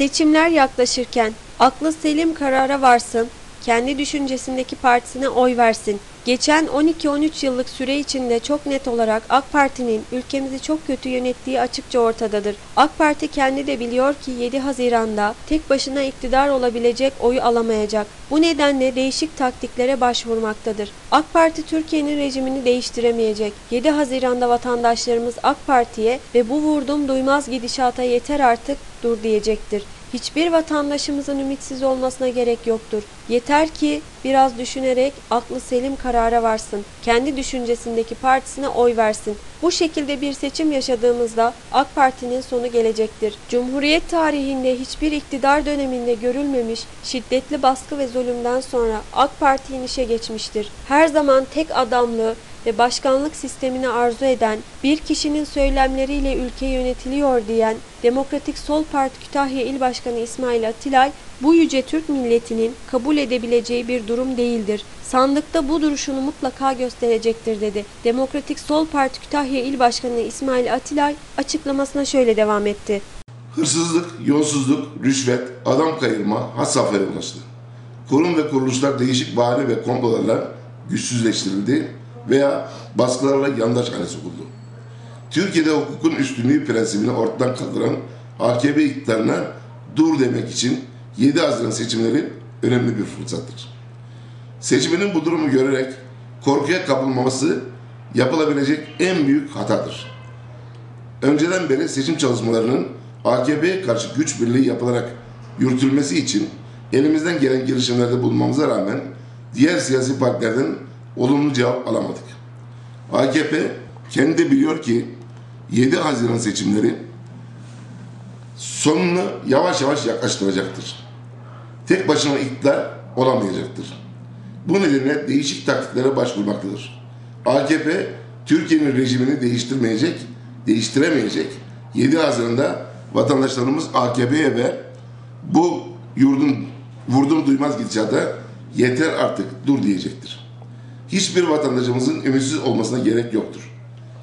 Seçimler yaklaşırken aklı selim karara varsın, kendi düşüncesindeki partisine oy versin. Geçen 12-13 yıllık süre içinde çok net olarak AK Parti'nin ülkemizi çok kötü yönettiği açıkça ortadadır. AK Parti kendi de biliyor ki 7 Haziran'da tek başına iktidar olabilecek oyu alamayacak. Bu nedenle değişik taktiklere başvurmaktadır. AK Parti Türkiye'nin rejimini değiştiremeyecek. 7 Haziran'da vatandaşlarımız AK Parti'ye ve bu vurdum duymaz gidişata yeter artık dur diyecektir. Hiçbir vatandaşımızın ümitsiz olmasına gerek yoktur. Yeter ki biraz düşünerek aklı selim karara varsın. Kendi düşüncesindeki partisine oy versin. Bu şekilde bir seçim yaşadığımızda AK Parti'nin sonu gelecektir. Cumhuriyet tarihinde hiçbir iktidar döneminde görülmemiş şiddetli baskı ve zulümden sonra AK Parti inişe geçmiştir. Her zaman tek adamlı ve başkanlık sistemini arzu eden, bir kişinin söylemleriyle ülke yönetiliyor diyen Demokratik Sol Parti Kütahya İl Başkanı İsmail Atilay, bu yüce Türk milletinin kabul edebileceği bir durum değildir. Sandıkta bu duruşunu mutlaka gösterecektir dedi. Demokratik Sol Parti Kütahya İl Başkanı İsmail Atilay açıklamasına şöyle devam etti. Hırsızlık, yolsuzluk, rüşvet, adam kayırma had safhaya ulaştı. Kurum ve kuruluşlar değişik bahane ve komplolarla güçsüzleştirildi veya baskılarla yandaş hale sokuldu. Türkiye'de hukukun üstünlüğü prensibini ortadan kaldıran AKP iktidarına dur demek için 7 Haziran seçimleri önemli bir fırsattır. Seçmenin bu durumu görerek korkuya kapılmaması yapılabilecek en büyük hatadır. Önceden beri seçim çalışmalarının AKP'ye karşı güç birliği yapılarak yürütülmesi için elimizden gelen girişimlerde bulunmamıza rağmen diğer siyasi partilerden olumlu cevap alamadık. AKP kendi biliyor ki 7 Haziran seçimleri sonunu yavaş yavaş yaklaştıracaktır. Tek başına iktidar olamayacaktır. Bu nedenle değişik taktiklere başvurmaktadır. AKP Türkiye'nin rejimini değiştirmeyecek, değiştiremeyecek. 7 Haziran'da vatandaşlarımız AKP'ye ve bu yurdun vurdum duymaz gidişata yeter artık dur diyecektir. Hiçbir vatandaşımızın ümitsiz olmasına gerek yoktur.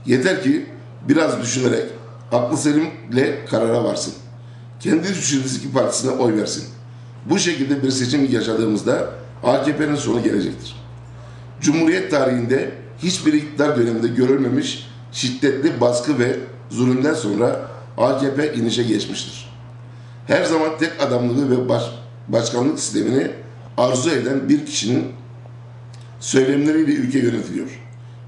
Yeter ki biraz düşünerek aklı selimle karara varsın. Kendi düşüncesi partisine oy versin. Bu şekilde bir seçim yaşadığımızda AKP'nin sonu gelecektir. Cumhuriyet tarihinde hiçbir iktidar döneminde görülmemiş şiddetli baskı ve zulümden sonra AKP inişe geçmiştir. Her zaman tek adamlığı ve baş, başkanlık sistemini arzu eden bir kişinin söylemleriyle ülke yönetiliyor.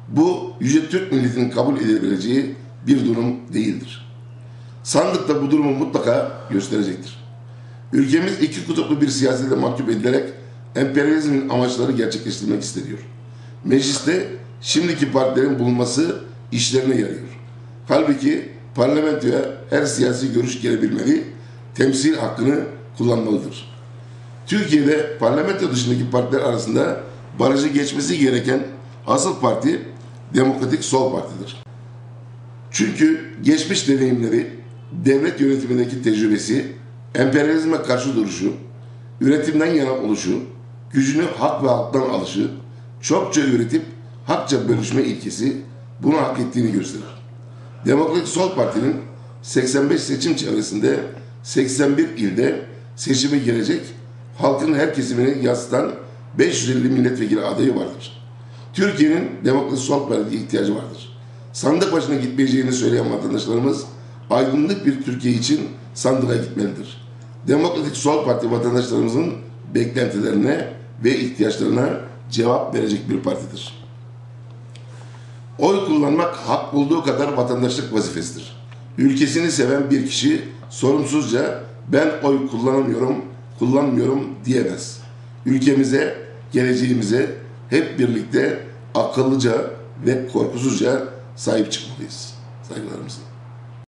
Bu Yüce Türk milletinin kabul edebileceği bir durum değildir. Sandıkta bu durumu mutlaka gösterecektir. Ülkemiz iki kutuplu bir siyasete mahkum edilerek emperyalizmin amaçları gerçekleştirmek isteniyor. Mecliste şimdiki partilerin bulunması işlerine yarıyor. Halbuki parlamentoya her siyasi görüş gelebilmeli, temsil hakkını kullanmalıdır. Türkiye'de parlamento dışındaki partiler arasında barajı geçmesi gereken asıl parti Demokratik Sol Parti'dir. Çünkü geçmiş deneyimleri, devlet yönetimindeki tecrübesi, emperyalizme karşı duruşu, üretimden yana oluşu, gücünü hak ve halktan alışı, çokça üretip hakça bölüşme ilkesi bunu hak ettiğini gösterir. Demokratik Sol Parti'nin 85 seçim çevresinde 81 ilde seçime girecek halkın her kesimini yansıtan 550 milletvekili adayı vardır. Türkiye'nin Demokratik Sol Parti'ye ihtiyacı vardır. Sandık başına gitmeyeceğini söyleyen vatandaşlarımız aydınlık bir Türkiye için sandığa gitmelidir. Demokratik Sol Parti vatandaşlarımızın beklentilerine ve ihtiyaçlarına cevap verecek bir partidir. Oy kullanmak hak olduğu kadar vatandaşlık vazifesidir. Ülkesini seven bir kişi sorumsuzca ben oy kullanamıyorum, kullanmıyorum diyemez. Ülkemize, geleceğimize hep birlikte akıllıca ve korkusuzca sahip çıkmalıyız. Saygılarımızla.